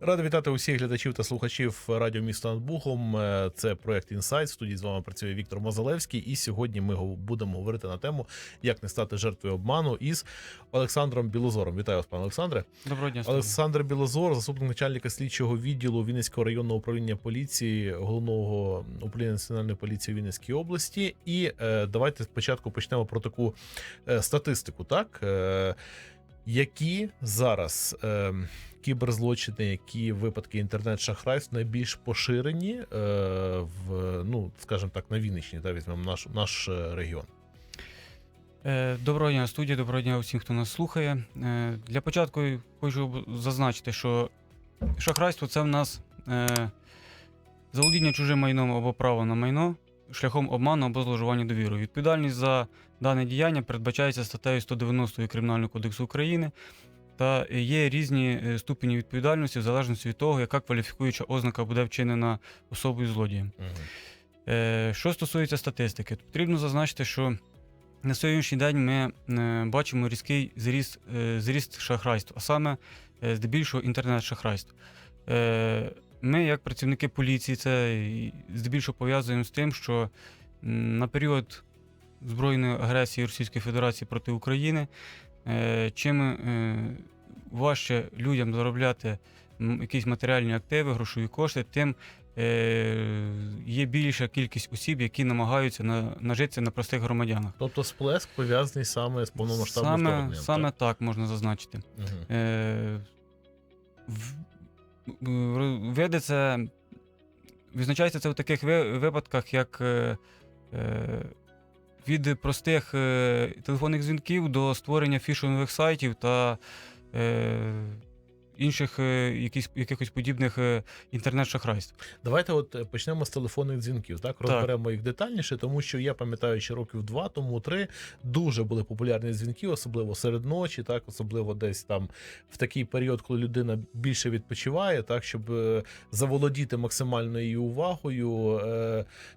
Радий вітати усіх глядачів та слухачів радіо місто над Бухом. Е, Це проект Інсайт. В студії з вами працює Віктор Мозалевський. І сьогодні ми будемо говорити на тему, як не стати жертвою обману із Олександром Білозором. Вітаю вас, пане Олександре. Доброго дня. Олександр Білозор, заступник начальника слідчого відділу Вінницького районного управління поліції, головного управління національної поліції Вінницькій області. І е, давайте спочатку почнемо про таку е, статистику. Так е, які зараз е, кіберзлочини, які випадки інтернет-шахрайств найбільш поширені е, в ну, скажімо так, на Вінниччині, та візьмемо наш наш е, регіон. Е, Доброго дня, студія, доброго дня усім, хто нас слухає. Е, Для початку хочу зазначити, що шахрайство це в нас заволодіння чужим майном або право на майно шляхом обману або зловживання довірою. Відповідальність за дане діяння передбачається статтею 190 Кримінального кодексу України. Та є різні е, ступені відповідальності в залежності від того, яка кваліфікуюча ознака буде вчинена особою злодієм. Е, Що стосується статистики, то потрібно зазначити, що на сьогоднішній день ми е, бачимо різкий зріст, зріст шахрайств, а саме здебільшого інтернет-шахрайств. Е, Ми, як працівники поліції, це здебільшого пов'язуємо з тим, що на період збройної агресії Російської Федерації проти України, чим е, важче людям заробляти якісь матеріальні активи, грошові кошти, тим е, є більша кількість осіб, які намагаються нажитися на простих громадянах. Тобто сплеск пов'язаний саме з повномасштабним Саме, вторгненням. саме так? так можна зазначити. Е, в- види це відзначається це в таких випадках, як е, е, від простих е, телефонних дзвінків до створення фішингових сайтів та е, інших е, якісь, якихось подібних е, інтернет-шахрайств. Давайте от е, почнемо з телефонних дзвінків. Так розберемо їх детальніше, тому що я пам'ятаю, що років два тому три дуже були популярні дзвінки, особливо серед ночі, так особливо десь там в такий період, коли людина більше відпочиває, так щоб заволодіти максимально її увагою.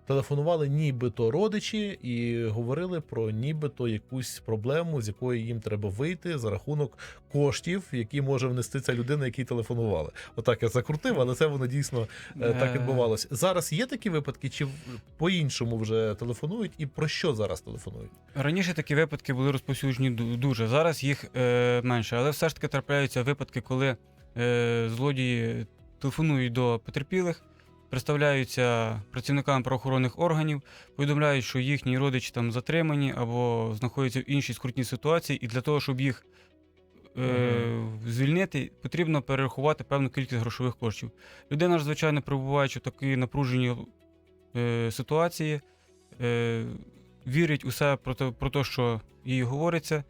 Телефонували нібито родичі і говорили про нібито якусь проблему, з якої їм треба вийти за рахунок коштів, які може внести ця людина, якій телефонували. Отак я закрутив, але це воно дійсно е, так Е. відбувалося. Зараз є такі випадки, чи по-іншому вже телефонують, і про що зараз телефонують? Раніше такі випадки були розповсюджені дуже. Зараз їх е, менше, але все ж таки трапляються випадки, коли е, злодії телефонують до потерпілих, представляються працівниками правоохоронних органів, повідомляють, що їхні родичі там затримані або знаходяться в іншій скрутній ситуації, і для того, щоб їх е, звільнити, потрібно перерахувати певну кількість грошових коштів. Людина ж, звичайно, перебуваючи в такій напруженій е, ситуації, е, вірить усе про те, про те, що їй говориться,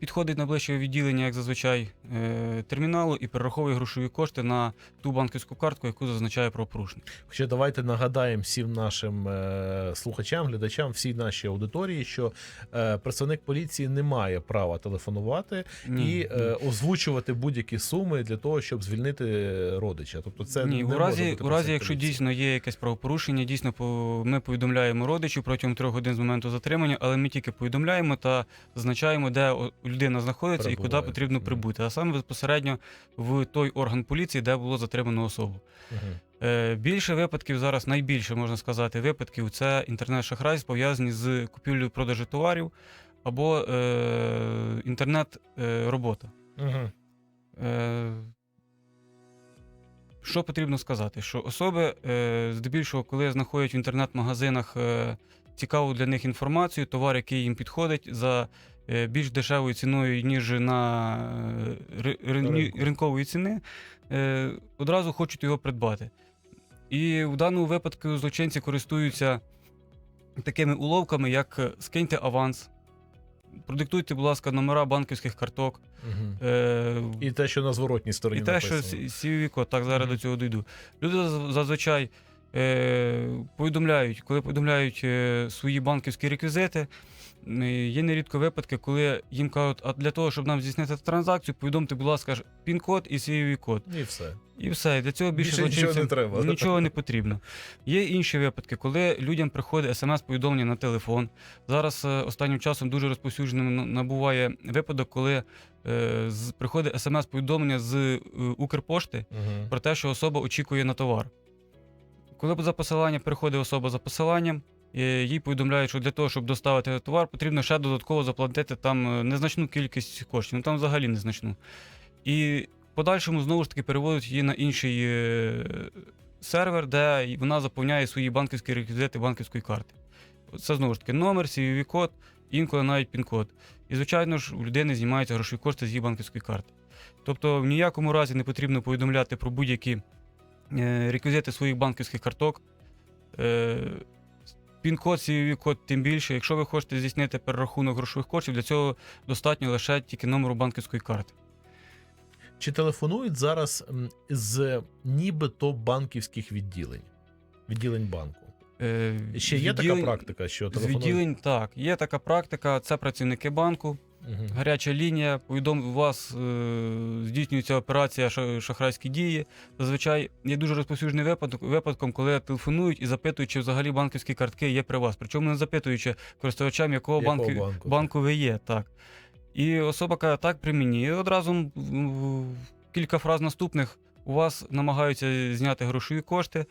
підходить на ближче відділення, як зазвичай, е, терміналу і перераховує грошові кошти на ту банківську картку, яку зазначає правопорушник. Хоча давайте нагадаємо всім нашим е, слухачам, глядачам, всій нашій аудиторії, що е, представник поліції не має права телефонувати Ні, і е, озвучувати будь-які суми для того, щоб звільнити родича. Тобто, це Ні, не у може разі, бути у разі, якщо поліції. дійсно є якесь правопорушення, дійсно ми повідомляємо родичів протягом трьох годин з моменту затримання, але ми тільки повідомляємо та зазначаємо, де людина знаходиться і куди потрібно прибути, а саме безпосередньо в той орган поліції, де було затримано особу. Е, Більше випадків зараз, найбільше можна сказати, випадків це інтернет-шахрайств пов'язані з купівлею продажу товарів або е, інтернет-робота. Мгм. Е, що потрібно сказати? Що особи, е, здебільшого, коли знаходять в інтернет-магазинах е, цікаву для них інформацію, товар, який їм підходить за е, більш дешевою ціною, ніж на е, ринкової ціни, е, одразу хочуть його придбати. І в даному випадку злочинці користуються такими уловками, як е, скиньте аванс, продиктуйте, будь ласка, номера банківських карток. Мгм. Е, І те, що на зворотній стороні і те, що написано. CVV код, так зараз Мгм. до цього дійду. Люди зазвичай е, повідомляють, коли повідомляють е, свої банківські реквізити. Е, Є нерідко випадки, коли їм кажуть, а для того, щоб нам здійснити транзакцію, повідомте, будь ласка, пін-код і CVV код. І все. І все. І для цього більше, Більше нічого не треба. Нічого не потрібно. Є інші випадки, коли людям приходить смс-повідомлення на телефон. Зараз е, останнім часом дуже розповсюдженим набуває випадок, коли е, приходить смс-повідомлення з е, Укрпошти Угу. про те, що особа очікує на товар. Коли за посиланням приходить особа за посиланням, їй повідомляють, що для того, щоб доставити товар, потрібно ще додатково заплатити там е, незначну кількість коштів, ну там взагалі незначну. І подальшому знову ж таки переводять її на інший е, сервер, де вона заповняє свої банківські реквізити банківської карти. Це знову ж таки номер, cvv код інколи навіть пін-код. І, звичайно ж, у людини знімаються грошові кошти з її банківської карти. Тобто в ніякому разі не потрібно повідомляти про будь-які е, реквізити своїх банківських карток. Пін-код, cvv код тим більше. Якщо ви хочете здійснити перерахунок грошових коштів, для цього достатньо лише тільки номеру банківської карти. Чи телефонують зараз з нібито банківських відділень? Відділень банку. Е, Ще є така практика, що З відділень так, є така практика. Це працівники банку. Гаряча лінія. Повідом у вас е, здійснюється операція шахрайські дії. Зазвичай є дуже розповсюджений випадок випадком, коли телефонують і запитують, чи взагалі банківські картки є при вас. Причому не запитуючи користувачам, якого, Якого банку, банку? банку ви є. Так. І особа каже, так, при мені. І одразу кілька фраз наступних у вас намагаються зняти грошові кошти,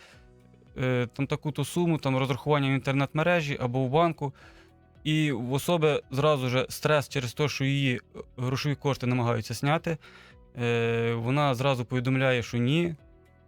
е, там таку-то суму, там розрахування в інтернет-мережі або в банку. І в особи зразу же стрес через те, що її е, грошові кошти намагаються зняти. Е, вона зразу повідомляє, що ні.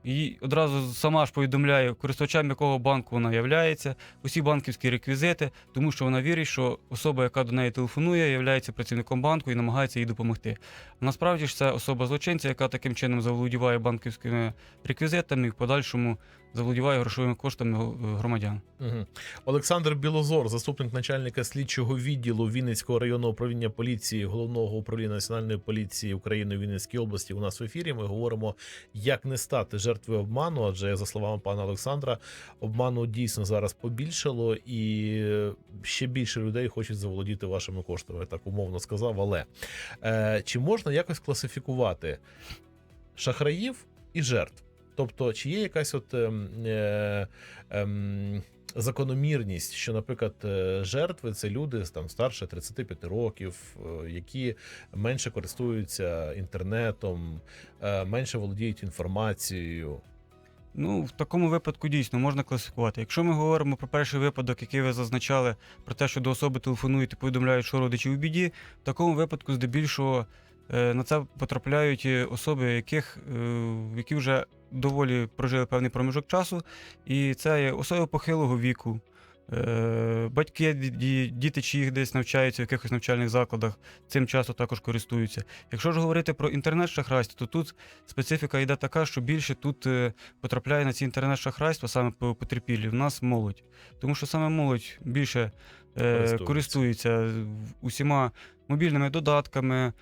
І одразу сама ж повідомляє користувачам, якого банку вона являється, усі банківські реквізити, тому що вона вірить, що особа, яка до неї телефонує, є працівником банку і намагається їй допомогти. Насправді ж це особа злочинця, яка таким чином заволодіває банківськими реквізитами і в подальшому заволодіває грошовими коштами е, громадян. Мгм. Олександр Білозор, заступник начальника слідчого відділу Вінницького районного управління поліції головного управління національної поліції України в Вінницькій області. У нас в ефірі. Ми говоримо, як не стати жертвою обману. Адже за словами пана Олександра, обману дійсно зараз побільшало, і ще більше людей хочуть заволодіти вашими коштами. Так умовно сказав. Але е, чи можна якось класифікувати шахраїв і жертв? Тобто, чи є якась от ем, е, ем, закономірність, що, наприклад, е, жертви це люди там старше 35 років, е, які менше користуються інтернетом, е, менше володіють інформацією. Ну, в такому випадку дійсно можна класифікувати. Якщо ми говоримо про перший випадок, який ви зазначали, про те, що до особи телефонують і повідомляють, що родичі у біді, в такому випадку здебільшого е, на це потрапляють е, особи, яких, е, які вже доволі прожили певний проміжок часу, і це є особи похилого віку. е, Батьки, ді- ді- діти, чи їх десь навчаються в якихось навчальних закладах, цим часто також користуються. Якщо ж говорити про інтернет-шахрайство, то тут специфіка йде така, що більше тут е, потрапляє на ці інтернет-шахрайства саме по- потерпілі. В нас молодь. Тому що саме молодь більше е, Користується. користується усіма мобільними додатками, е,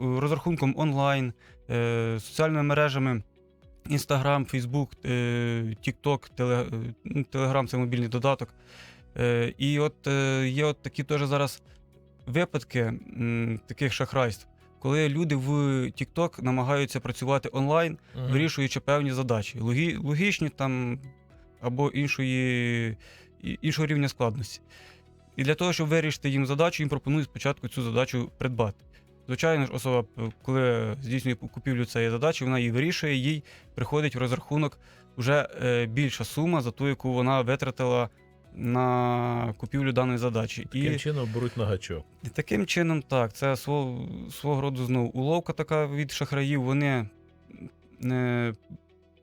розрахунком онлайн, е, соціальними мережами. Інстаграм, Фейсбук, Тікток, Телеграм це мобільний додаток. Е, І от е, є от такі теж зараз випадки таких шахрайств, коли люди в TikTok намагаються працювати онлайн, Мгм. вирішуючи певні задачі, логі, логічні там або іншої, іншого рівня складності. І для того, щоб вирішити їм задачу, їм пропонують спочатку цю задачу придбати. Звичайно ж, особа, коли здійснює купівлю цієї задачі, вона її вирішує, їй приходить в розрахунок вже е, більша сума за ту, яку вона витратила на купівлю даної задачі. Таким чином беруть на гачок. І таким чином, так, це свого, свого роду знову уловка така від шахраїв. Вони е,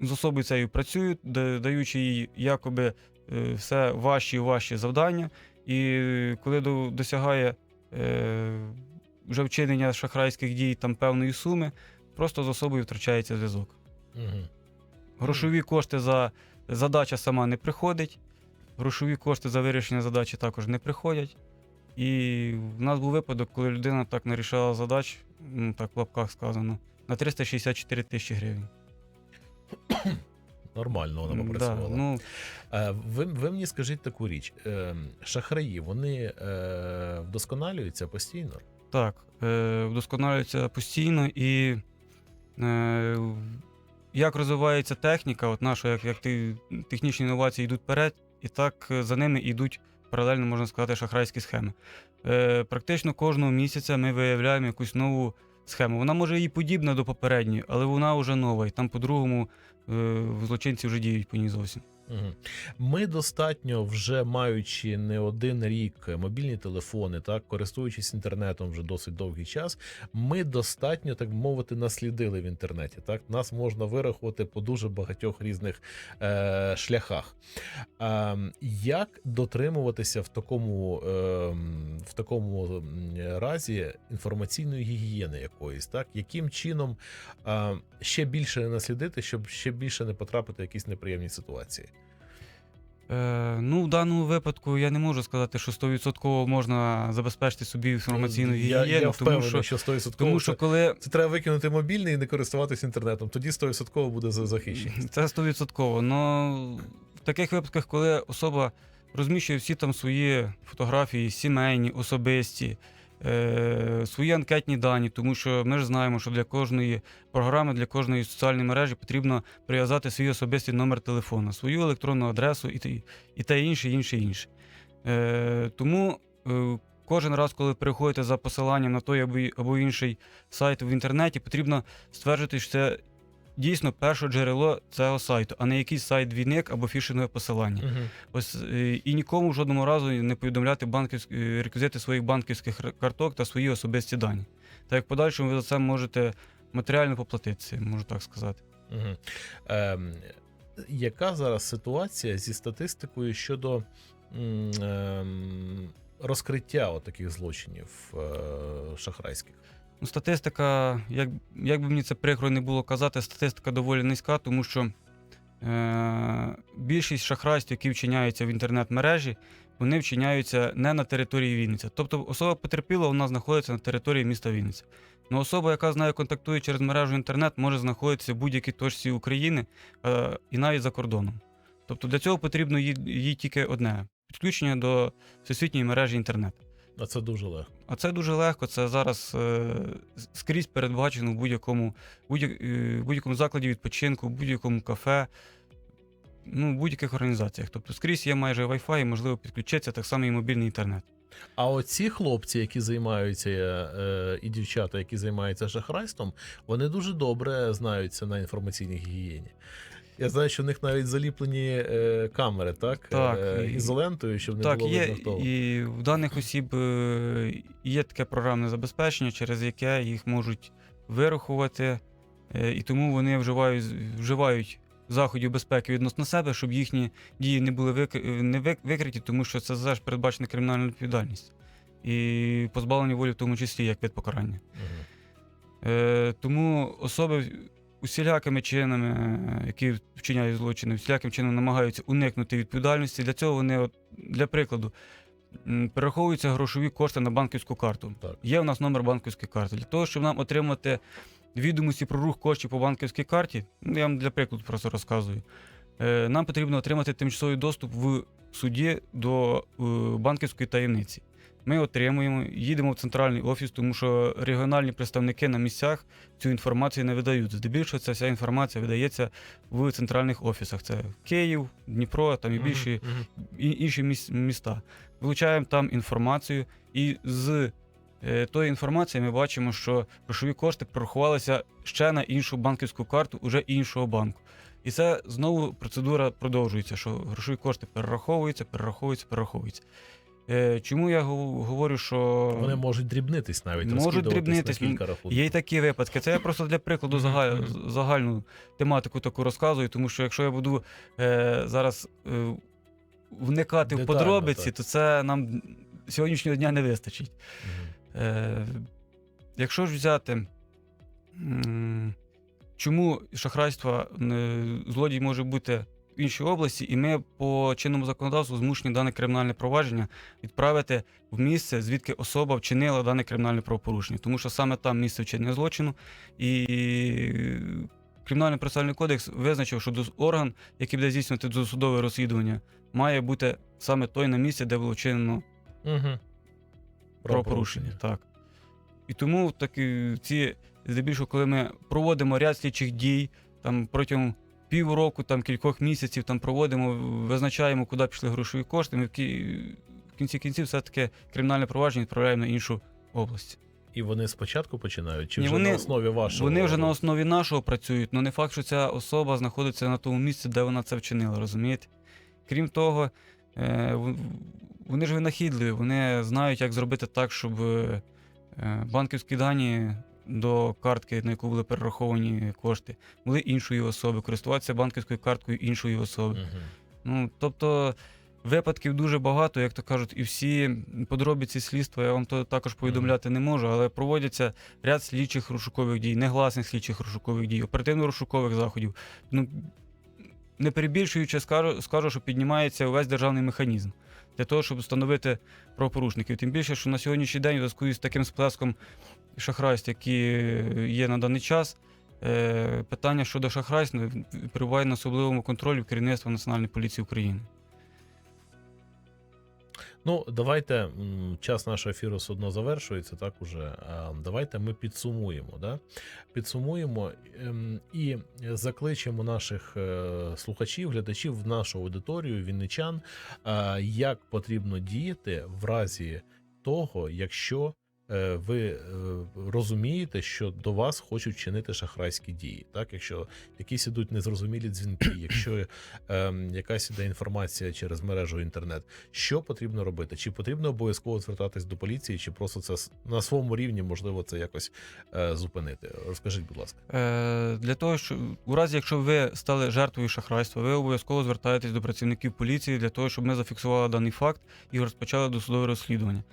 з особою цією працюють, даючи їй якоби е, все важчі і важчі завдання. І коли до, досягає е, вже вчинення шахрайських дій там певної суми, просто з особою втрачається зв'язок. Мгм. Грошові кошти за задача сама не приходить. Грошові кошти за вирішення задачі також не приходять. І в нас був випадок, коли людина так не рішала задач, ну так в лапках сказано, на 364 тисячі гривень. Нормально вона Да, попрацювала. ну, Е, Ви, ви мені скажіть таку річ: Е, шахраї вони е, вдосконалюються постійно. так, вдосконалюється постійно і як розвивається техніка, от наша, як, як технічні інновації йдуть вперед, і так за ними йдуть паралельно, можна сказати, шахрайські схеми. Практично кожного місяця ми виявляємо якусь нову схему. Вона може і подібна до попередньої, але вона вже нова, і там по-другому е, злочинці вже діють по ній зовсім. Ми достатньо вже маючи не один рік мобільні телефони, так користуючись інтернетом вже досить довгий час. Ми достатньо, так мовити, наслідили в інтернеті. Так нас можна вирахувати по дуже багатьох різних е, шляхах. А, як дотримуватися в такому, е, в такому разі інформаційної гігієни якоїсь, так яким чином а, ще більше не наслідити, щоб ще більше не потрапити в якісь неприємні ситуації? Е, ну, в даному випадку я не можу сказати, що 100% можна забезпечити собі інформаційну я, гігієну, я тому, що, що 100% тому що коли це треба викинути мобільний і не користуватися інтернетом. Тоді 100% буде за- захищеність. Це 100%. Но в таких випадках, коли особа розміщує всі там свої фотографії, сімейні, особисті, е, свої анкетні дані, тому що ми ж знаємо, що для кожної програми, для кожної соціальної мережі потрібно прив'язати свій особистий номер телефону, свою електронну адресу і, і те інше, інше, інше. Е, тому е, кожен раз, коли переходите за посиланням на той або інший сайт в інтернеті, потрібно стверджувати, що це дійсно перше джерело цього сайту, а не якийсь сайт-двійник або фішингове посилання. Мгм. Ось е, і нікому жодному разу не повідомляти банківські е, реквізити своїх банківських карток та свої особисті дані. Так як подальшому ви за це можете матеріально поплатитися, можу так сказати. Мгм. Ем, яка зараз ситуація зі статистикою щодо ем, розкриття таких злочинів е, шахрайських? Статистика, як, як би мені це прикро не було казати, статистика доволі низька, тому що е, більшість шахрайств, які вчиняються в інтернет-мережі, вони вчиняються не на території Вінниці. Тобто особа потерпіла, вона знаходиться на території міста Вінниця. Ну, особа, яка з нею контактує через мережу інтернет, може знаходитися в будь-якій точці України е, і навіть за кордоном. Тобто для цього потрібно їй, їй тільки одне підключення до всесвітньої мережі інтернет. А це дуже легко. А це дуже легко. Це зараз е, скрізь передбачено в будь-якому будь, е, будь-якому закладі відпочинку, в будь-якому кафе, ну, в будь-яких організаціях. Тобто скрізь є майже Wi-Fi і можливо підключитися так само і мобільний інтернет. А оці хлопці, які займаються, е, і дівчата, які займаються шахрайством, вони дуже добре знаються на інформаційній гігієні. Я знаю, що в них навіть заліплені е, камери, так? Так, Е, і- ізолентою, щоб не так, було є видно хто. і в даних осіб е, є таке програмне забезпечення, через яке їх можуть вирахувати, е, і тому вони вживають, вживають заходів безпеки відносно себе, щоб їхні дії не були вик- не вик- викриті, тому що це теж передбачена кримінальна відповідальність. І позбавлення волі в тому числі як вид покарання. Мгм. Е, тому особи усілякими чинами, е, які вчиняють злочини, всіляким чином намагаються уникнути відповідальності. Для цього вони, от, для прикладу, перераховуються грошові кошти на банківську карту. Так. Є у нас номер банківської карти. Для того, щоб нам отримати відомості про рух коштів по банківській карті, ну, я вам для прикладу просто розказую. е, Нам потрібно отримати тимчасовий доступ в суді до е, банківської таємниці. Ми отримуємо, їдемо в центральний офіс, тому що регіональні представники на місцях цю інформацію не видають. Здебільшого ця вся інформація видається в центральних офісах. Це Київ, Дніпро, там і більші і інші міста. Вилучаємо там інформацію, і з е, тої інформації ми бачимо, що грошові кошти прорахувалися ще на іншу банківську карту уже іншого банку. І це знову процедура продовжується, що грошові кошти перераховуються, перераховуються, перераховуються. Е, Чому я говорю, що Вони можуть дрібнитись навіть, Можуть дрібнитись. на кілька рахунків. Є й такі випадки. Це я просто для прикладу загаль... загальну тематику таку розказую, тому що якщо я буду е, зараз е, вникати в подробиці, так. то це нам сьогоднішнього дня не вистачить. Е, якщо ж взяти, чому шахрайство е, злодій може бути в іншій області, і ми по чинному законодавству змушені дане кримінальне провадження відправити в місце, звідки особа вчинила дане кримінальне правопорушення, тому що саме там місце вчинення злочину, і Кримінальний процесуальний кодекс визначив, що орган, який буде здійснювати досудове розслідування, має бути саме той на місці, де було вчинено Мгм. правопорушення. Так. І тому такі, ці здебільшого, коли ми проводимо ряд слідчих дій, там протягом півроку, там кількох місяців там проводимо, визначаємо, куди пішли грошові кошти. Ми в кі- в кінці кінців все-таки кримінальне провадження відправляємо на іншу область. І вони спочатку починають, чи Ні, вже вони- на основі вашого? Вони вже на основі нашого працюють, але не факт, що ця особа знаходиться на тому місці, де вона це вчинила, розумієте? Крім того, е, вони ж винахідливі, вони знають, як зробити так, щоб е, банківські дані до картки, на яку були перераховані кошти, були іншої особи, користуватися банківською карткою іншої особи. Мгм. Ну, тобто випадків дуже багато, як то кажуть, і всі подробиці слідства я вам то також повідомляти не можу, але проводяться ряд слідчих розшукових дій, негласних слідчих розшукових дій, оперативно-розшукових заходів. Ну, не перебільшуючи, скажу, скажу, що піднімається увесь державний механізм для того, щоб встановити правопорушників. Тим більше, що на сьогоднішній день, зв'язку з таким сплеском шахрайств, які є на даний час, е, питання щодо шахрайства перебуває на особливому контролі керівництва Національної поліції України. Ну, давайте час нашого ефіру все одно завершується, так уже. Давайте ми підсумуємо. Да? Підсумуємо ем, і закличемо наших е, слухачів, глядачів в нашу аудиторію, вінничан, як потрібно діяти в разі того, якщо е, ви е, розумієте, що до вас хочуть чинити шахрайські дії. Так, якщо якісь ідуть незрозумілі дзвінки, якщо ем, якась іде інформація через мережу інтернет, що потрібно робити? Чи потрібно обов'язково звертатись до поліції, чи просто це на своєму рівні можливо це якось е, зупинити? Розкажіть, будь ласка. Е, для того, що у разі, якщо ви стали жертвою шахрайства, ви обов'язково звертаєтесь до працівників поліції для того, щоб ми зафіксували даний факт і розпочали досудове розслідування.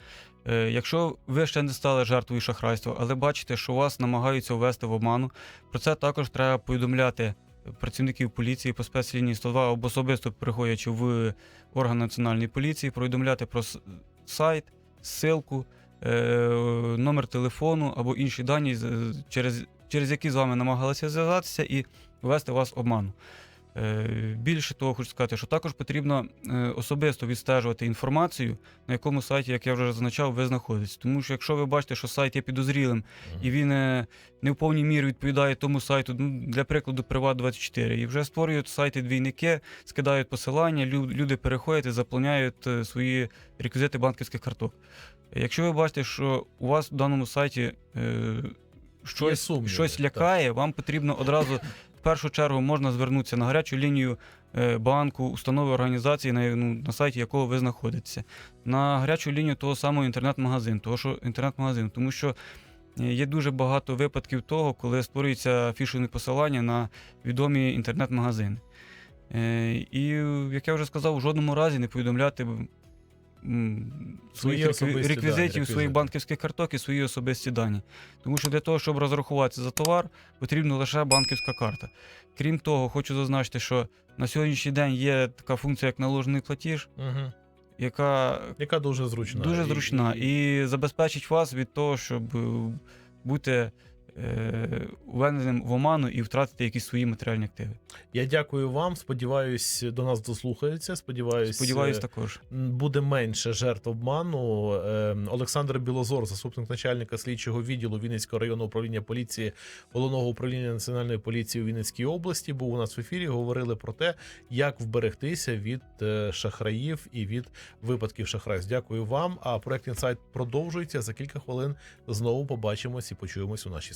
Е, якщо ви ще не стали жертвою шахрайства, але бачите, що вас намагаються ввести в обману, про це також треба повідомляти працівників поліції по спецлінії 102 або особисто приходячи в орган національної поліції, повідомляти про сайт, ссылку, е, номер телефону або інші дані, через, через які з вами намагалися зв'язатися і ввести вас в обману. Е, Більше того, хочу сказати, що також потрібно е, особисто відстежувати інформацію, на якому сайті, як я вже зазначав, ви знаходитесь. Тому що якщо ви бачите, що сайт є підозрілим і він е, не в повній мірі відповідає тому сайту, ну, для прикладу, Приват24, і вже створюють сайти двійники, скидають посилання, люди переходять і заповняють свої реквізити банківських карток. Якщо ви бачите, що у вас в даному сайті щось, щось так. лякає, вам потрібно одразу в першу чергу можна звернутися на гарячу лінію е, банку, установи організації, на, ну, на сайті якого ви знаходитеся, на гарячу лінію того самого інтернет-магазину, того що інтернет-магазину, тому що е, є дуже багато випадків того, коли створюються фішингові посилання на відомі інтернет-магазини. Е, І, як я вже сказав, у жодному разі не повідомляти своїх рекві- особисті дані, реквізитів, своїх банківських карток і свої особисті дані. Тому що для того, щоб розрахуватися за товар, потрібна лише банківська карта. Крім того, хочу зазначити, що на сьогоднішній день є така функція, як наложений платіж, Угу. яка Яка дуже зручна. дуже зручна і- і забезпечить вас від того, щоб е, бути е, в оману і втратити якісь свої матеріальні активи. Я дякую вам. Сподіваюсь, до нас дослухаються. Сподіваюсь, Сподіваюсь, е, також. буде менше жертв обману. Е, Олександр Білозор, заступник начальника слідчого відділу Вінницького районного управління поліції головного управління національної поліції у Вінницькій області, був у нас в ефірі. Говорили про те, як вберегтися від шахраїв і від випадків шахрайств. Дякую вам. А проект інсайт продовжується за кілька хвилин. Знову побачимось і почуємось у нашій